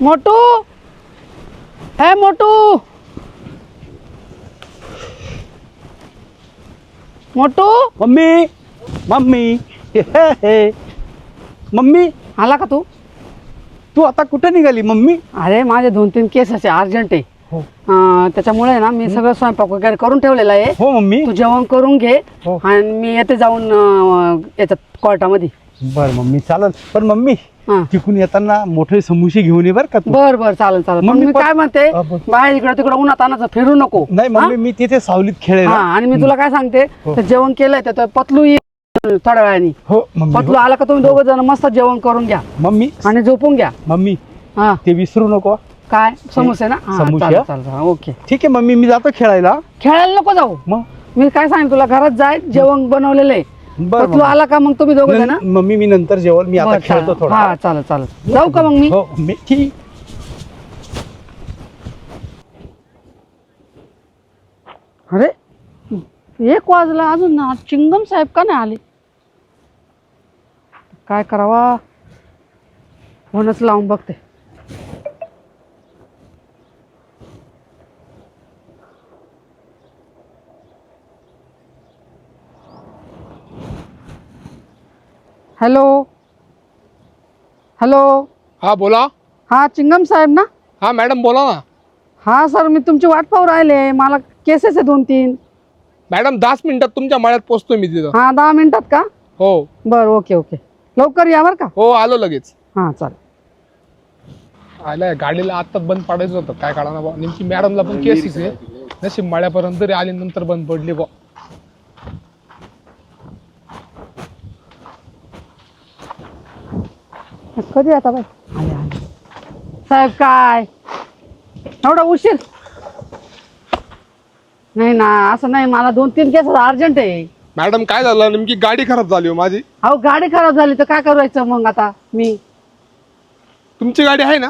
मोटू! हे मोटू! मोटू! मम्मी! मम्मी! हे, हे. मम्मी! आला का तू? तू आता कुठे निघाली मम्मी? अरे माझे दोन तीन केस असे अर्जंट आहे. हो. अं, त्याच्यामुळे ना मी सगळं स्वयंपाक वगैरे करून ठेवलेला आहे. हो मम्मी. तू जेवण करून घे हो. आणि मी येते जाऊन अं, याच्यात कोर्टामध्ये. बर मम्मी. चालेल. पण मम्मी हा. तिकून येताना मोठे समोसे घेऊन ये बर का तू. बर बर चालेल चालेल. मग मी मी पण- काय म्हणते हा. बाहेर इकडे तिकडे उन्हात आणायचं फिरू नको. नाही मम्मी मी तिथे सावलीत खेळेल हा आणि मी तुला काय सांगते हो. जेवण केलंय तर पतलू येईल थोड्या वेळाने. हो मम्मी पतलू हो. आला का तुम्ही दोघं जण? मस्त जेवण करून घ्या. मम्मी आणि झोपून घ्या. मम्मी हा. ते विसरू नको. काय? समोसे ना? हा, समोसे, चालेल, हा? चालेल चालेल, ओके. ठीक आहे मम्मी मी जातो खेळायला. खेळायला नको जाऊ. मग? मी काय सांग तुला? घरात जाय जेवण बनवलेलं आहे. बर पतलू आला का मग तुम्ही दोघं जण? नं- मम्मी मी नंतर जेवण मी आता बरं, खेळतो चालेल. थोडा. हा चालेल चालेल. जाऊ का मग मी? हो मी ठीक अरे एक वाजला अजून ना. चिंगम साहेब का नाही आले? काय करावा? फोनच लावून बघते. हॅलो. हॅलो. हा बोला. हा चिंगम साहेब ना? हा मॅडम बोला ना. हा सर मी तुमची वाट पाहू राहिले. मला केसेस आहे दोन तीन मॅडम दहाच मिनिटात तुमच्या मळ्यात पोहोचतो मी तिथं. हा दहा मिनिटात का? हो. बरं ओके ओके. लवकर या बरं का? हो आलो लगेच. हां चालेल. आलाय गाडीला आत्ताच बंद पाडायचं होतं. काय काढा ना बा नेमकी मॅडमला पण केसेस आहे नशीब मळ्यापर्यंत तरी आली नंतर बंद पडली बा कधी आता बाई? आले आले. साहेब काय? एवढा उशीर? नाही ना असं नाही मला दोन तीन केस अर्जंट आहे. मॅडम काय झालं? नेमकी गाडी खराब झाली हो माझी. अहो गाडी खराब झाली तर काय करायचं मग आता? मी? तुमची गाडी आहे ना?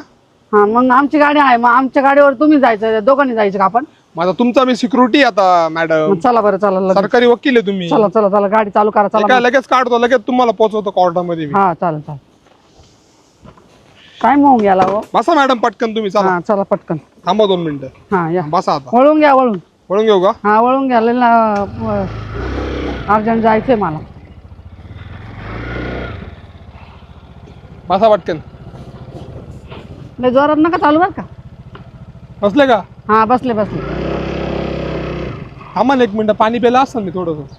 हा मग आमची गाडी आहे. मग आमच्या गाडीवर तुम्ही जायचं दोघांनी जायचं का आपण? माझा तुमचा मी सिक्युरिटी आता मॅडम. मग चला बरं चला लगेच. सरकारी वकील आहे तुम्ही. चला चला चला गाडी चालू करा चला काय. लगेच काढतो लगेच तुम्हाला पोहोचवतो कोर्टामध्ये मी. हा चालेल चालेल. काय मग गेला हो? बसा मॅडम पटकन तुम्ही चला. हा चला पटकन. थांबा दोन मिनिटं. हा या. बसा आता. वळून घ्या वळून. वळून घेऊ का? हा वळून घ्या ना अर्जंट जायचंय मला. बसा पटकन. लय जोरात नका चालू बरं का. बसले का? हा बसले बसले. थांबा ना एक मिनिट पाणी प्यायला असतं मी थोडस.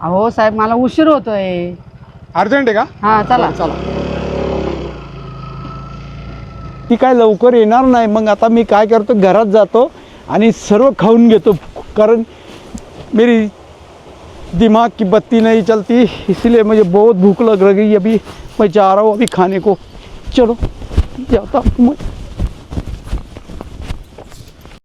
अहो साहेब मला उशीर होतोय. अर्जंट आहे का? हा चला. चला. ती काय लवकर येणार नाही. मग आता मी काय करतो घरात जातो आणि सर्व खाऊन घेतो. कारण मेरी दिमाग की बत्ती नहीं चलती. इसलिए मुझे बहुत भूख लग रही अभी. मैं जा रहा हूँ अभी खाने को. चलो जाता हूँ. मैं